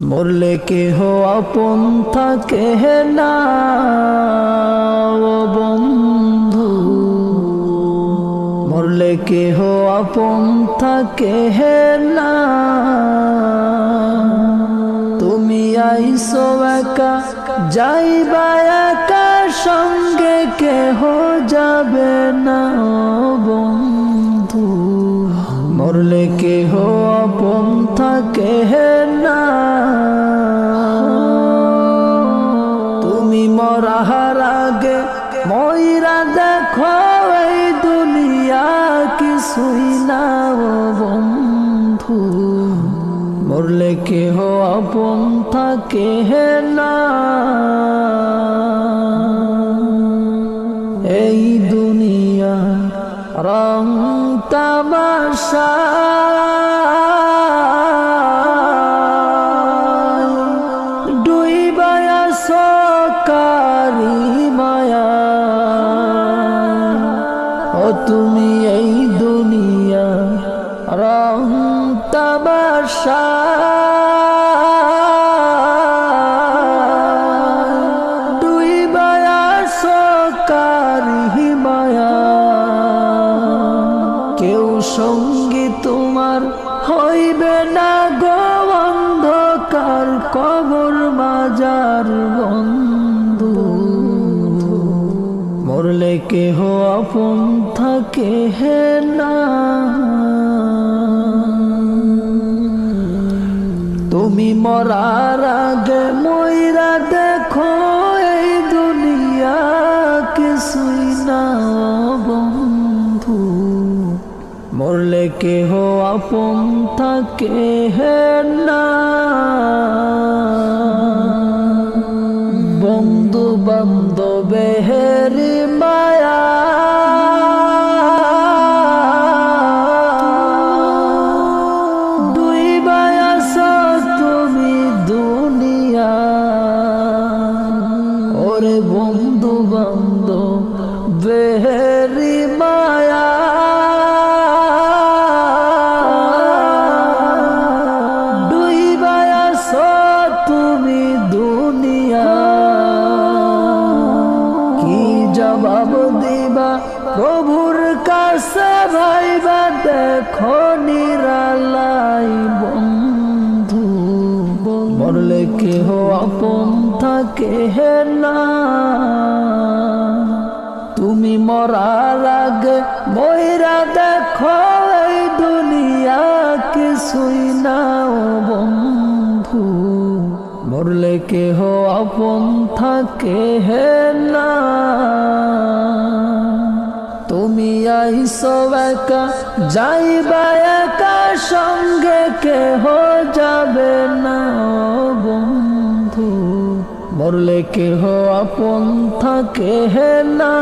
মরলে কেহ আপন থাকে না। বন্ধু, মরলে কেহ আপন থাকে না। তুমি আইসো একা, যাইবা একা, সঙ্গে কেহ যাবে না। বন্ধু, মরলে কেহ আপন থাকে না। তুমি মরাহার আগে ময়রা দেখো এই দুনিয়া কিছুই না বন্ধু। মরলে কেহ আপন থাকে না। এই দুনিয়া রং তামাশা। তুমি এই দুনিয়া রং মায়া কেউ সঙ্গী তোমার হইবে না গো অন্ধকার কবর মাজার বন্ধু মরলে কেহ আপন থাকে হে না। তুমি মরার আগে ময়রা দেখো, এই দুনিয়া কিছুই না বন্ধু। মরলে কেহ আপন থাকে হে না। বন্ধু বান্ধবে বেহেরি মায়া। দুই বায়াস তুমি দুনিয়া। কি জবাব দিবা প্রভুর কাছে ভাইবা? দেখো নিরালাই বন্ধু। বললে কেহ আপন থাকে না। তুমি মরার আগে বইরা দেখো এই দুনিয়া কিছুই না ও বন্ধু। মরলে কেহ আপন থাকে হে না। তুমি আইসো একা, যাইবা একা সঙ্গে কেহ মরলে কেহ আপন থাকে না।